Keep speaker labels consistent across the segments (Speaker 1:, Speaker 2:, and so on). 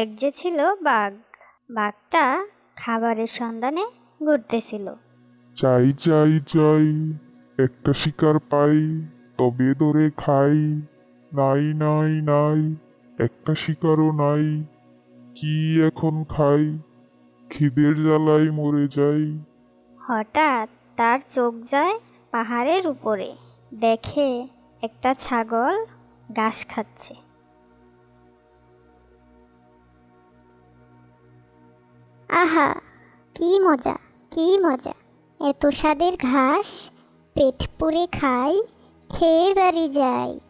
Speaker 1: এক যে ছিল বাঘ বাঘটা খাবারের সন্ধানে ঘুরতেছিল।
Speaker 2: চাই চাই চাই একটা শিকার পাই তবে ধরে খাই। নাই নাই নাই একটা শিকারও নাই কি এখন খাই? খিদের জ্বালায় মরে যাই।
Speaker 1: হঠাৎ তার চোখ যায় পাহাড়ের উপরে দেখে একটা ছাগল ঘাস খাচ্ছে।
Speaker 3: আহা কি মজা কি মজা। এত স্বাদের ঘাস পেট পুড়ে খাই খেয়ে বাড়ি যাই।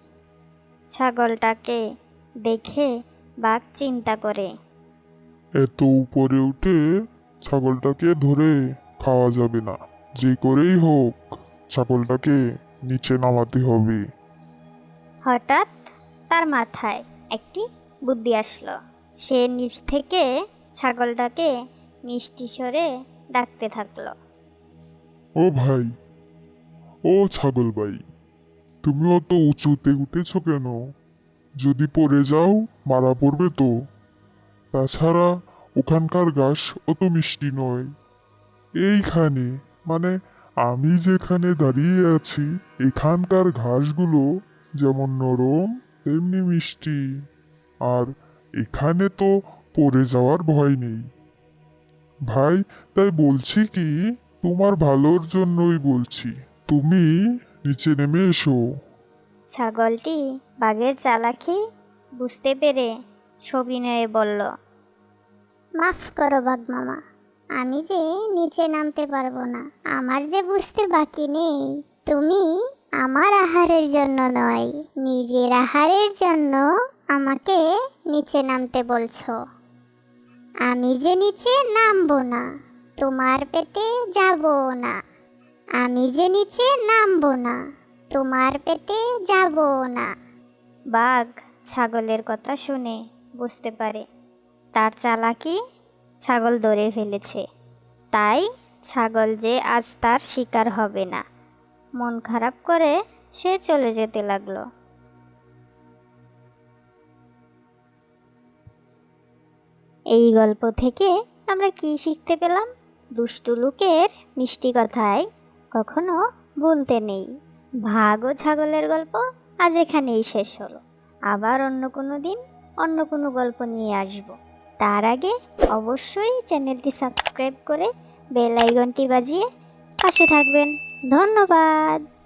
Speaker 1: ছাগলটাকে দেখে বাঘ চিন্তা করে।
Speaker 2: এত উপরে উঠে ছাগলটাকে ধরে খাওয়া যাবে না। যে করেই হোক ছাগলটাকে নিচে নামাতে হবে।
Speaker 1: হঠাৎ তার মাথায় একটি বুদ্ধি আসলো। সে নিচ থেকে ছাগলটাকে মিষ্টি স্বরে ডাকতে থাকল।
Speaker 2: ও ভাই, ও ছাগল ভাই তুমি অত উঁচুতে উঠেছ কেন? যদি পড়ে যাও, মারা পড়বে তো। তাছাড়া ওখানকার ঘাস অত মিষ্টি নয়। এইখানে মানে আমি যেখানে দাঁড়িয়ে আছি, এখানকার ঘাসগুলো যেমন নরম, তেমনি মিষ্টি। আর এখানে তো পড়ে যাওয়ার ভয় নেই। ভাই তাই বলছি কি তোমার ভালোর জন্যই বলছি। তুমি নিচে নেমে এসো।
Speaker 1: ছাগলটি বাঘের চালাকি বুঝতে পেরে ছবি সবিনয়ে বলল
Speaker 3: মাফ করো বাঘ মামা আমি যে নিচে নামতে পারব না আমার যে বুঝতে বাকি নেই তুমি আমার আহারের জন্য নয় নিজের আহারের জন্য আমাকে নিচে নামতে বলছো। আমি যে নিচে নামবো না, তোমার পেটে যাব না। আমি যে নিচে নামবো না, তোমার পেটে যাব না।
Speaker 1: বাঘ ছাগলের কথা শুনে বুঝতে পারে, তার চালাকি ছাগল ধরে ফেলেছে। তাই ছাগল যে আজ তার শিকার হবে না। মন খারাপ করে সে চলে যেতে লাগল। এই গল্প থেকে আমরা কি শিখতে পেলাম? দুষ্টু লোকের মিষ্টি কথায় কখনো বলতে নেই। ভাগ ও ছাগলের গল্প আজ এখানেই শেষ হলো। আবার অন্য কোনো দিন অন্য কোনো গল্প নিয়ে আসব। তার আগে অবশ্যই চ্যানেলটি সাবস্ক্রাইব করে বেল আইকনটি বাজিয়ে পাশে থাকবেন। ধন্যবাদ!